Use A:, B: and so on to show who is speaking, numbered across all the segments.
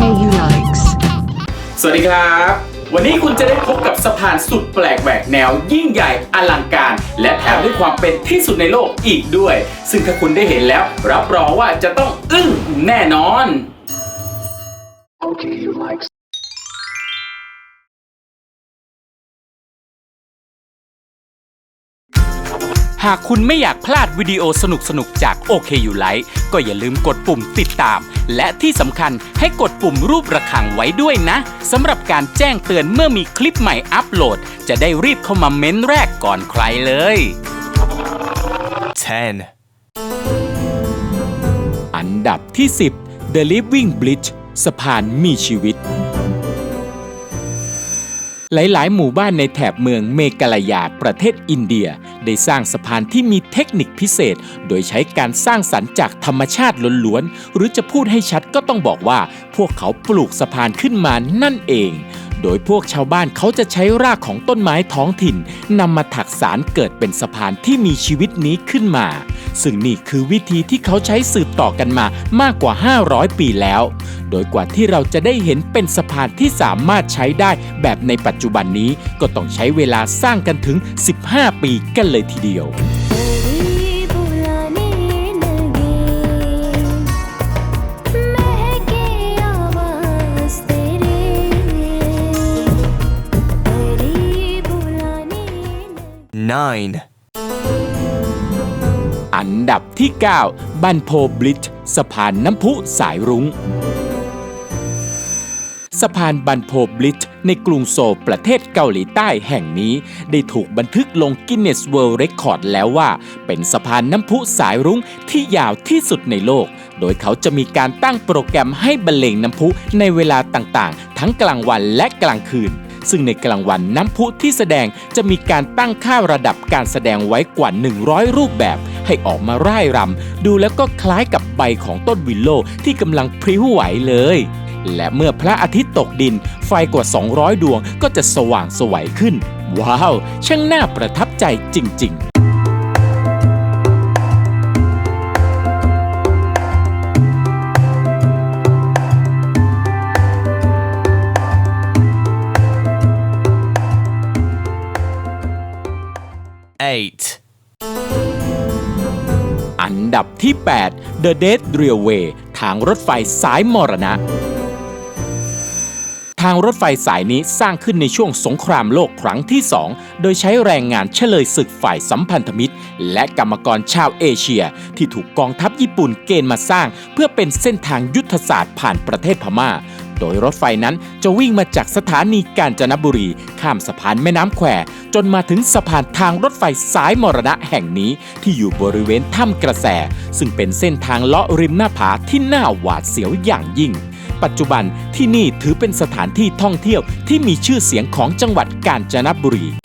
A: Okay, you likes.
B: สวัสดีครับ วันนี้คุณจะได้พบกับสะพานสุดแปลกแหวกแนว ยิ่งใหญ่อลังการ และแถมด้วยความเป็นที่สุดในโลกอีกด้วย ซึ่งถ้าคุณได้เห็นแล้ว รับรองว่าจะต้องอึ้งแน่นอน
A: Okay, you likes.
B: หากคุณไม่อยากพลาดวิดีโอสนุกๆ จาก OK You Like ก็อย่าลืมกดปุ่มติดตาม และที่สำคัญให้กดปุ่มรูประฆังไว้ด้วยนะสำหรับการแจ้งเตือนเมื่อมีคลิปใหม่อัปโหลด จะได้รีบเข้ามาเม้นแรกก่อนใครเลย
C: 10,
B: อันดับที่ 10 The Living Bridge สะพานมีชีวิต หลาย ๆ หมู่บ้านในแถบเมืองเมกาลายาประเทศอินเดีย ได้สร้างสะพานที่มีเทคนิคพิเศษ โดยใช้การสร้างสรรค์จากธรรมชาติล้วนๆ หรือจะพูดให้ชัดก็ต้องบอกว่า พวกเขาปลูกสะพานขึ้นมานั่นเอง โดยพวกชาวบ้านเขาจะใช้รากของต้นไม้ท้องถิ่นนำมาถักสารเกิดเป็นสะพานที่มีชีวิตนี้ขึ้นมา ซึ่งนี่คือวิธีที่เขาใช้สืบต่อกันมามากกว่า 500 ปีแล้ว โดยกว่าที่เราจะได้เห็นเป็นสะพานที่สามารถใช้ได้แบบในปัจจุบันนี้ก็ต้องใช้เวลาสร้างกันถึง 15 ปีกันเลยทีเดียว
D: लगे
C: 9,
B: อันดับที่ 9 บันโพบลิชสะพานน้ำพุสายรุง้ง สะพานบันโพบลิชในกรุงโซลประเทศเกาหลีใต้แห่งนี้ ได้ถูกบันทึกลงกินเนสเวิลด์เรคคอร์ดแล้วว่า เป็นสะพานน้ำพุสายรุ้งที่ยาวที่สุดในโลก โดยเขาจะมีการตั้งโปรแกรมให้บรรเลงน้ำพุในเวลาต่างๆ ทั้งกลางวันและกลางคืน ซึ่งในกลางวันน้ำพุที่แสดงจะมีการตั้งค่าระดับการแสดงไว้กว่า 100 รูปแบบ ให้ออกมาร่ายรำดูแล้วก็คล้ายกับใบของต้นวิลโลที่กำลังพริ้วไหวเลยและเมื่อพระอาทิตย์ตกดิน ไฟกว่า 200 ดวงก็จะสว่างสวัยขึ้น ว้าว ช่างน่าประทับใจจริง ๆ
C: 8,
B: อันดับที่ 8 The Dead Railway ทางรถไฟสายมรณะ ทางรถไฟสายนี้สร้างขึ้นในช่วงสงครามโลกครั้งที่ 2 โดยใช้แรงงานเฉลยศึกฝ่ายสัมพันธมิตร และกรรมกรชาวเอเชีย ที่ถูกกองทัพญี่ปุ่นเกณฑ์มาสร้าง เพื่อเป็นเส้นทางยุทธศาสตร์ผ่านประเทศพม่า โดยรถไฟนั้นจะวิ่งมาจากสถานีกาญจนบุรี ข้ามสะพานแม่น้ำแควจนมาถึงสะพานทางรถไฟสายมรณะแห่งนี้ที่อยู่บริเวณถ้ำกระแส ซึ่งเป็นเส้นทางเลาะริมหน้าผาที่น่าหวาดเสียวอย่างยิ่งปัจจุบันที่นี่ถือเป็นสถานที่ท่องเที่ยวที่มีชื่อเสียงของจังหวัดกาญจนบุรี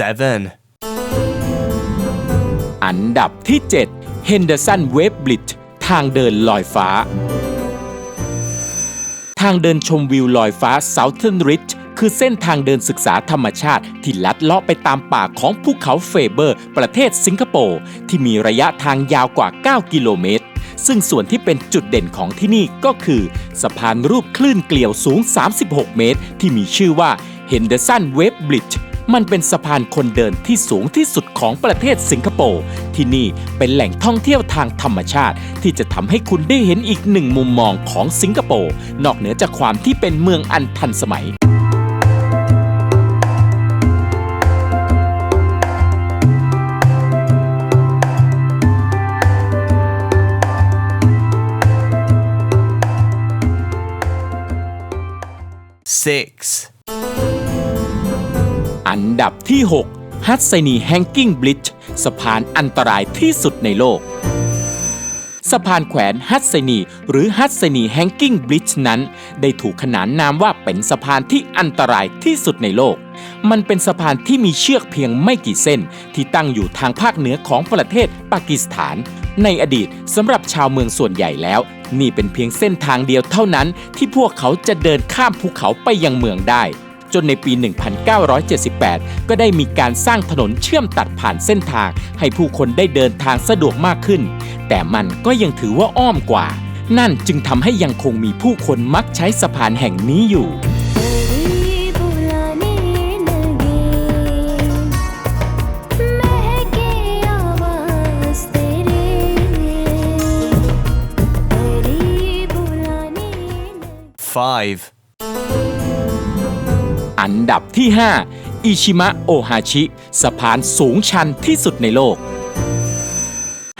C: 7,
B: อันดับที่ 7 Henderson Wave Bridge ทางเดินลอยฟ้า ทางเดินชมวิวลอยฟ้า Southern Ridge คือเส้นทางเดินศึกษาธรรมชาติ ที่ลัดเลาะไปตามป่าของภูเขาเฟเบอร์ ประเทศสิงคโปร์ ที่มีระยะทางยาวกว่า 9 กิโลเมตร ซึ่งส่วนที่เป็นจุดเด่นของที่นี่ก็คือ สะพานรูปคลื่นเกลียวสูง 36 เมตร ที่มีชื่อว่า Henderson Wave Bridge มันเป็นสะพานคนเดินที่สูงที่สุดของประเทศสิงคโปร์ ที่นี่เป็นแหล่งท่องเที่ยวทางธรรมชาติ ที่จะทำให้คุณได้เห็นอีกหนึ่งมุมมองของสิงคโปร์ นอกเหนือจากความที่เป็นเมืองอันทันสมัย
C: 6,
B: อันดับที่ 6 ฮัตไซนีแฮงกิ้งบลิชสะพานอันตรายที่สุดในโลก สะพานแขวนฮัตไซนีหรือฮัตไซนีแฮงกิ้งบลิชนั้น ได้ถูกขนานนามว่าเป็นสะพานที่อันตรายที่สุดในโลก มันเป็นสะพานที่มีเชือกเพียงไม่กี่เส้น ที่ตั้งอยู่ทางภาคเหนือของประเทศปากีสถาน ในอดีตสำหรับชาวเมืองส่วนใหญ่แล้ว นี่เป็นเพียงเส้นทางเดียวเท่านั้นที่พวกเขาจะเดินข้ามภูเขาไปยังเมืองได้ จนในปี 1978 ก็ได้มีการสร้างถนนเชื่อมตัดผ่านเส้นทาง ให้ผู้คนได้เดินทางสะดวกมากขึ้น แต่มันก็ยังถือว่าอ้อมกว่า นั่นจึงทำให้ยังคงมีผู้คนมักใช้สะพานแห่งนี้อยู่
C: 5
B: อันดับที่ 5 อิชิมะโอฮาชิ สะพานสูงชันที่สุดในโลก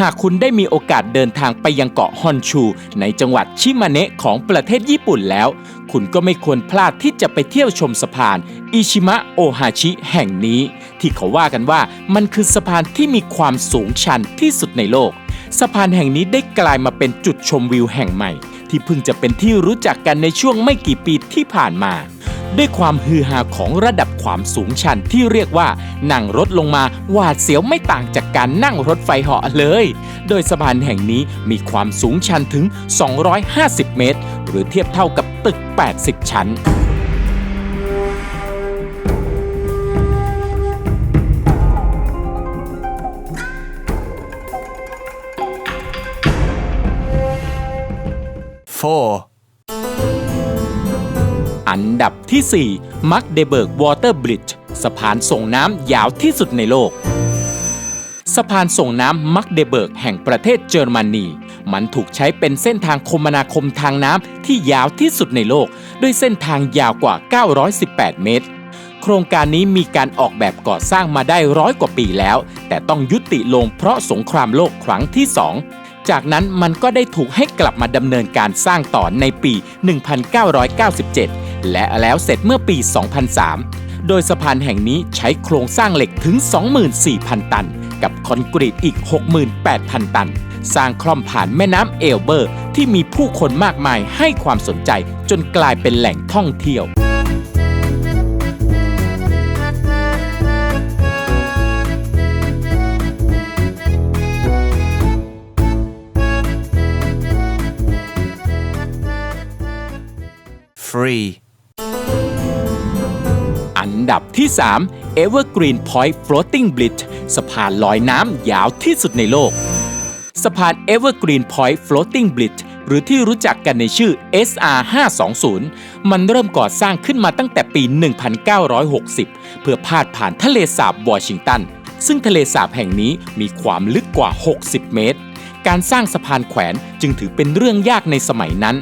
B: หากคุณได้มีโอกาสเดินทางไปยังเกาะฮอนชู ในจังหวัดชิมาเนะของประเทศญี่ปุ่นแล้ว คุณก็ไม่ควรพลาดที่จะไปเที่ยวชมสะพาน อิชิมะโอฮาชิแห่งนี้ ที่เขาว่ากันว่ามันคือสะพานที่มีความสูงชันที่สุดในโลก สะพานแห่งนี้ได้กลายมาเป็นจุดชมวิวแห่งใหม่ ที่เพิ่งจะเป็นที่รู้จักกันในช่วงไม่กี่ปีที่ผ่านมา ด้วยความฮือฮาของระดับความสูงชันที่เรียกว่านั่งรถลงมาหวาดเสียวไม่ต่างจากการนั่งรถไฟเหาะเลย โดยสะพานแห่งนี้มีความสูงชันถึง 250 เมตร หรือเทียบเท่ากับตึก 80 ชั้น
C: 4,
B: นดับที่ 4 มักเดเบิร์กวอเตอร์บริดจ์สะพานส่งน้ำยาวที่สุดในโลก สะพานส่งน้ำมักเดเบิร์กแห่งประเทศเยอรมนี มันถูกใช้เป็นเส้นทางคมนาคมทางน้ำที่ยาวที่สุดในโลก ด้วยเส้นทางยาวกว่า 918 เมตร โครงการนี้มีการออกแบบก่อสร้างมาได้ร้อยกว่าปีแล้ว แต่ต้องยุติลงเพราะสงครามโลกครั้งที่2จากนั้นมันก็ได้ถูกให้กลับมาดำเนินการสร้างต่อในปี 1997 และแล้วเสร็จเมื่อปี 2003 โดยสะพานแห่งนี้ใช้โครงสร้างเหล็กถึง 24,000 ตัน กับคอนกรีตอีก 68,000 ตัน สร้างคล่อมผ่านแม่น้ำเอลเบอร์ ที่มีผู้คนมากมายให้ความสนใจจนกลายเป็นแหล่งท่องเที่ยว
C: 3,
B: อัน ดับที่ 3 Evergreen Point Floating Bridge สะพานลอยน้ำยาวที่สุดในโลก สะพาน Evergreen Point Floating Bridge หรือที่รู้จักกันในชื่อ SR 520มันเริ่มก่อสร้างขึ้นมาตั้งแต่ปี 1960 เพื่อพาดผ่านทะเลสาบวอชิงตัน ซึ่งทะเลสาบแห่งนี้มีความลึกกว่า 60 เมตร การสร้างสะพานแขวนจึงถือเป็นเรื่องยากในสมัยนั้น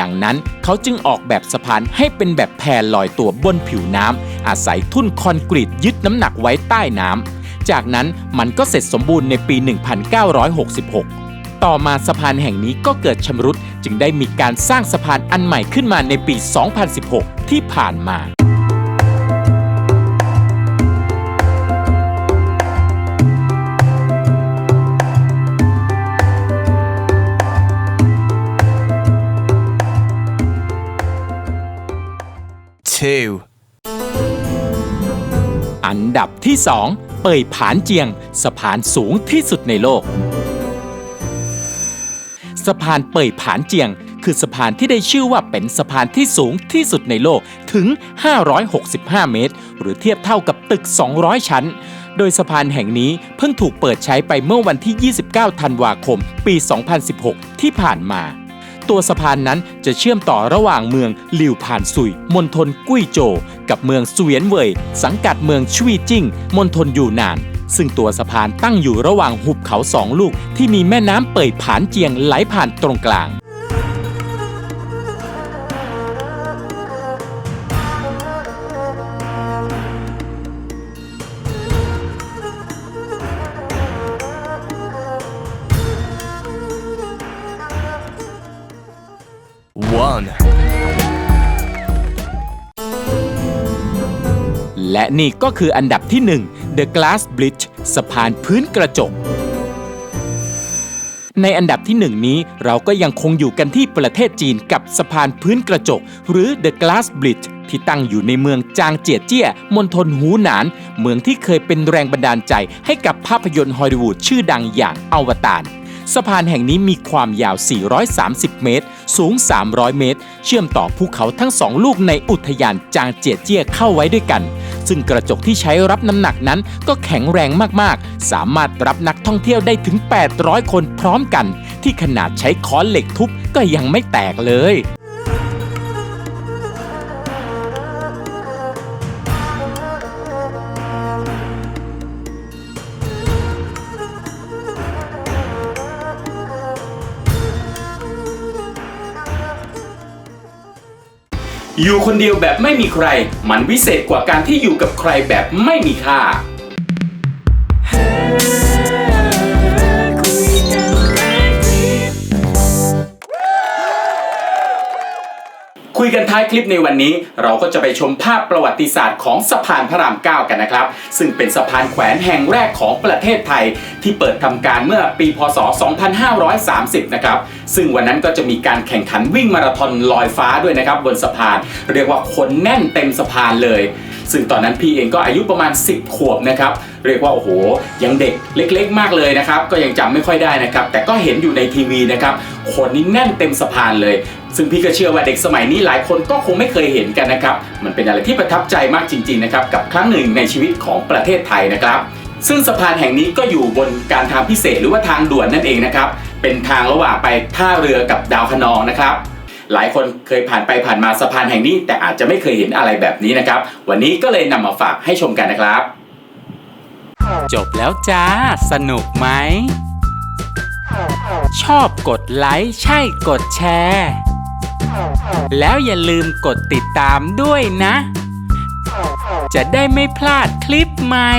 B: ดังนั้นเขาจึงออกแบบสะพานให้เป็นแบบแพลอยตัวบนผิวน้ำ อาศัยทุ่นคอนกรีตยึดน้ำหนักไว้ใต้น้ำ จากนั้นมันก็เสร็จสมบูรณ์ในปี 1966 ต่อมาสะพานแห่งนี้ก็เกิดชำรุด จึงได้มีการสร้างสะพานอันใหม่ขึ้นมาในปี 2016 ที่ผ่านมา
C: 2,
B: อันดับที่ 2 เป่ยผานเจียง สะพานสูงที่สุดในโลก สะพานเป่ยผานเจียง คือสะพานที่ได้ชื่อว่าเป็นสะพานที่สูงที่สุดในโลกถึง 565 เมตร หรือเทียบเท่ากับตึก 200 ชั้น โดยสะพานแห่งนี้เพิ่งถูกเปิดใช้ไปเมื่อวันที่ 29 ธันวาคม ปี 2016 ที่ผ่านมาตัวสะพานนั้นจะเชื่อมต่อระหว่างเมืองลิวผ่านซุย มณฑลกุ้ยโจว กับเมืองเวียนเว่ยสังกัดเมืองชวีจิ้งมณฑลยูนาน ซึ่งตัวสะพานตั้งอยู่ระหว่างหุบเขาสองลูกที่มีแม่น้ำเป่ยผานเจียงไหลผ่านตรงกลาง และนี่ก็คืออันดับที่ 1 The Glass Bridge สะพานพื้นกระจก ในอันดับที่ 1 นี้เราก็ยังคงอยู่กันที่ประเทศจีนกับสะพานพื้นกระจก หรือ The Glass Bridge ที่ตั้งอยู่ในเมืองจางเจียเจี้ยมณฑลหูหนาน เมืองที่เคยเป็นแรงบันดาลใจให้กับภาพยนตร์ฮอลลีวูดชื่อดังอย่างอวตาร สะพานแห่งนี้มีความยาว 430 เมตร สูง 300 เมตร เชื่อมต่อภูเขาทั้งสองลูกในอุทยานจางเจียเจี้ยเข้าไว้ด้วยกัน ซึ่งกระจกที่ใช้รับน้ำหนักนั้นก็แข็งแรงมากๆ สามารถรับนักท่องเที่ยวได้ถึง 800 คนพร้อมกัน ที่ขนาดใช้ค้อนเหล็กทุบก็ยังไม่แตกเลย อยู่คนเดียวแบบไม่มีใคร มันวิเศษกว่าการที่อยู่กับใครแบบไม่มีค่า ท้ายคลิปในวันนี้ เราก็จะไปชมภาพประวัติศาสตร์ของสะพานพระราม 9 กันนะครับ ซึ่งเป็นสะพานแขวนแห่งแรกของประเทศไทย ที่เปิดทำการเมื่อปีพศ 2530 นะครับ ซึ่งวันนั้นก็จะมีการแข่งขันวิ่งมาราธอนลอยฟ้าด้วยนะครับบนสะพาน เรียกว่าคนแน่นเต็มสะพานเลย ซึ่งตอนนั้นพี่เองก็อายุประมาณ 10 ขวบนะครับเรียกว่าโอ้โหยังเด็กเล็ก ๆ มากเลยนะครับก็ยังจำไม่ค่อยได้นะครับแต่ก็เห็นอยู่ในทีวีนะครับคนนี้แน่นเต็มสะพานเลย ซึ่งพี่ก็เชื่อว่าเด็กสมัยนี้หลายคนก็คงไม่เคยเห็นกันนะครับมันเป็นอะไรที่ประทับใจมากจริงๆนะครับกับครั้งหนึ่งในชีวิตของประเทศไทยนะครับซึ่งสะพานแห่งนี้ก็อยู่บนการทางพิเศษหรือว่าทางด่วนนั่นเองนะครับเป็นทางระหว่างไปท่าเรือกับดาวคะนองนะครับ หลายคนเคยผ่านไปผ่านมาสะพานแห่งนี้ แต่อาจจะไม่เคยเห็นอะไรแบบนี้นะครับ วันนี้ก็เลยนำมาฝากให้ชมกันนะครับ จบแล้วจ้า สนุกไหม ชอบกดไลค์ใช่กดแชร์ แล้วอย่าลืมกดติดตามด้วยนะ จะได้ไม่พลาดคลิปใหม่